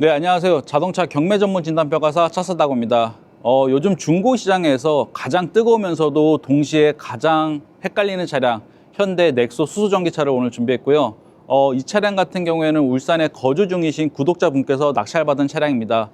네, 안녕하세요. 자동차 경매 전문 진단평가사 차사다고입니다. 어, 요즘 중고 시장에서 가장 뜨거우면서도 동시에 가장 헷갈리는 차량 현대 넥소 수소전기차를 오늘 준비했고요. 어, 이 차량 같은 경우에는 울산에 거주 중이신 구독자분께서 낙찰받은 차량입니다.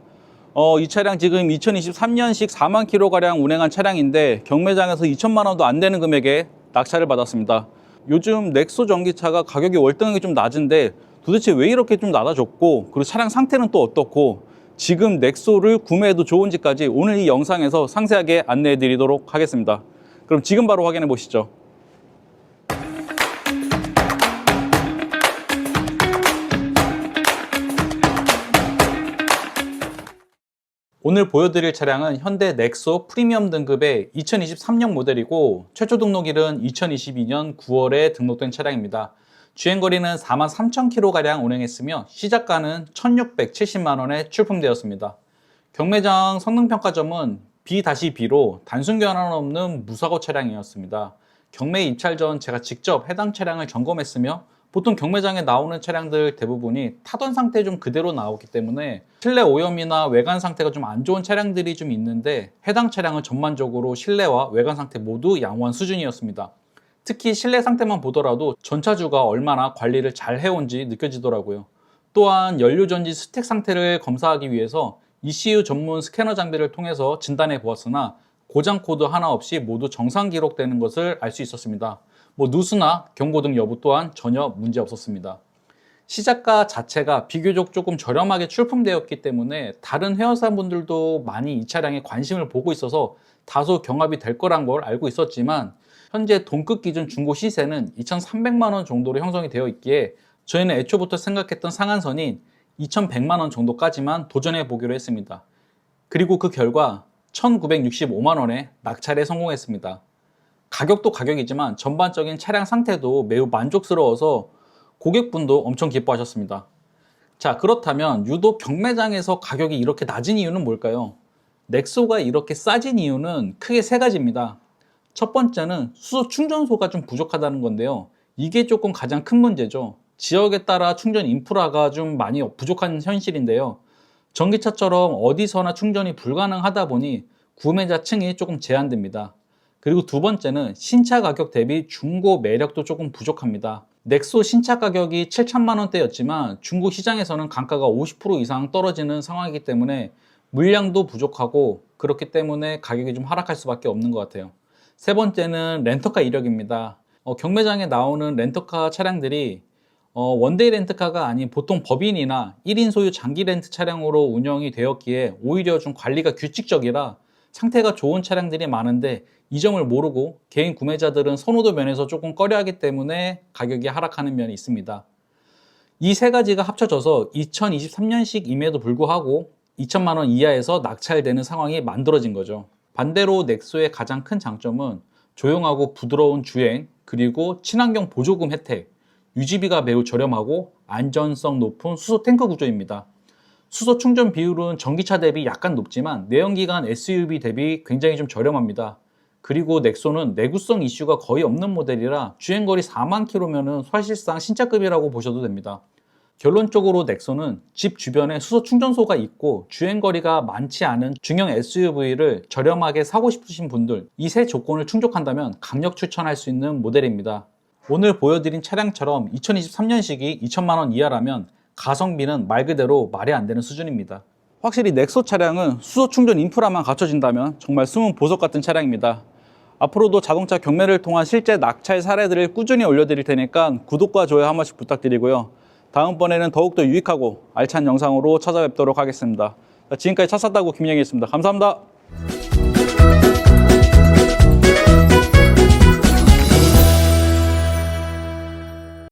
어, 이 차량 지금 2023년식 4만 킬로가량 운행한 차량인데 경매장에서 2천만 원도 안 되는 금액에 낙찰을 받았습니다. 요즘 넥소 전기차가 가격이 월등하게 좀 낮은데 도대체 왜 이렇게 좀 낮아졌고 그리고 차량 상태는 또 어떻고 지금 넥소를 구매해도 좋은지까지 오늘 이 영상에서 상세하게 안내해 드리도록 하겠습니다. 그럼 지금 바로 확인해 보시죠. 오늘 보여드릴 차량은 현대 넥소 프리미엄 등급의 2023년 모델이고 최초 등록일은 2022년 9월에 등록된 차량입니다. 주행거리는 4만 3천 킬로가량 운행했으며 시작가는 1670만 원에 출품되었습니다. 경매장 성능평가점은 B-B로 단순 교환은 없는 무사고 차량이었습니다. 경매 입찰 전 제가 직접 해당 차량을 점검했으며 보통 경매장에 나오는 차량들 대부분이 타던 상태 좀 그대로 나오기 때문에 실내 오염이나 외관 상태가 좀 안 좋은 차량들이 좀 있는데 해당 차량은 전반적으로 실내와 외관 상태 모두 양호한 수준이었습니다. 특히 실내 상태만 보더라도 전차주가 얼마나 관리를 잘 해온지 느껴지더라고요. 또한 연료전지 스택 상태를 검사하기 위해서 ECU 전문 스캐너 장비를 통해서 진단해 보았으나 고장 코드 하나 없이 모두 정상 기록되는 것을 알 수 있었습니다. 뭐 누수나 경고 등 여부 또한 전혀 문제 없었습니다. 시작가 자체가 비교적 조금 저렴하게 출품되었기 때문에 다른 회원사분들도 많이 이 차량에 관심을 보고 있어서 다소 경합이 될 거란 걸 알고 있었지만 현재 동급 기준 중고 시세는 2,300만 원 정도로 형성이 되어 있기에 저희는 애초부터 생각했던 상한선인 2,100만 원 정도까지만 도전해 보기로 했습니다. 그리고 그 결과 1,965만 원에 낙찰에 성공했습니다. 가격도 가격이지만 전반적인 차량 상태도 매우 만족스러워서 고객분도 엄청 기뻐하셨습니다. 자, 그렇다면 유독 경매장에서 가격이 이렇게 낮은 이유는 뭘까요? 넥소가 이렇게 싸진 이유는 크게 세 가지입니다. 첫 번째는 수소 충전소가 좀 부족하다는 건데요. 이게 조금 가장 큰 문제죠. 지역에 따라 충전 인프라가 좀 많이 부족한 현실인데요. 전기차처럼 어디서나 충전이 불가능하다 보니 구매자 층이 조금 제한됩니다. 그리고 두 번째는 신차 가격 대비 중고 매력도 조금 부족합니다. 넥소 신차 가격이 7천만 원대였지만 중고 시장에서는 단가가 50% 이상 떨어지는 상황이기 때문에 물량도 부족하고 그렇기 때문에 가격이 좀 하락할 수밖에 없는 것 같아요. 세 번째는 렌터카 이력입니다. 어, 경매장에 나오는 렌터카 차량들이 어, 원데이 렌트카가 아닌 보통 법인이나 1인 소유 장기 렌트 차량으로 운영이 되었기에 오히려 좀 관리가 규칙적이라 상태가 좋은 차량들이 많은데 이 점을 모르고 개인 구매자들은 선호도 면에서 조금 꺼려하기 때문에 가격이 하락하는 면이 있습니다. 이 세 가지가 합쳐져서 2023년식임에도 불구하고 2천만 원 이하에서 낙찰되는 상황이 만들어진 거죠. 반대로 넥소의 가장 큰 장점은 조용하고 부드러운 주행, 그리고 친환경 보조금 혜택, 유지비가 매우 저렴하고 안전성 높은 수소 탱크 구조입니다. 수소 충전 비율은 전기차 대비 약간 높지만 내연기관 SUV 대비 굉장히 좀 저렴합니다. 그리고 넥소는 내구성 이슈가 거의 없는 모델이라 주행거리 4만 킬로면은 사실상 신차급이라고 보셔도 됩니다. 결론적으로 넥소는 집 주변에 수소 충전소가 있고 주행 거리가 많지 않은 중형 SUV를 저렴하게 사고 싶으신 분들 이 세 조건을 충족한다면 강력 추천할 수 있는 모델입니다. 오늘 보여드린 차량처럼 2023년식이 2천만 원 이하라면 가성비는 말 그대로 말이 안 되는 수준입니다. 확실히 넥소 차량은 수소 충전 인프라만 갖춰진다면 정말 숨은 보석 같은 차량입니다. 앞으로도 자동차 경매를 통한 실제 낙찰 사례들을 꾸준히 올려드릴 테니까 구독과 좋아요 한 번씩 부탁드리고요. 다음번에는 더욱더 유익하고 알찬 영상으로 찾아뵙도록 하겠습니다. 지금까지 차 샀다고 김영희였습니다. 감사합니다.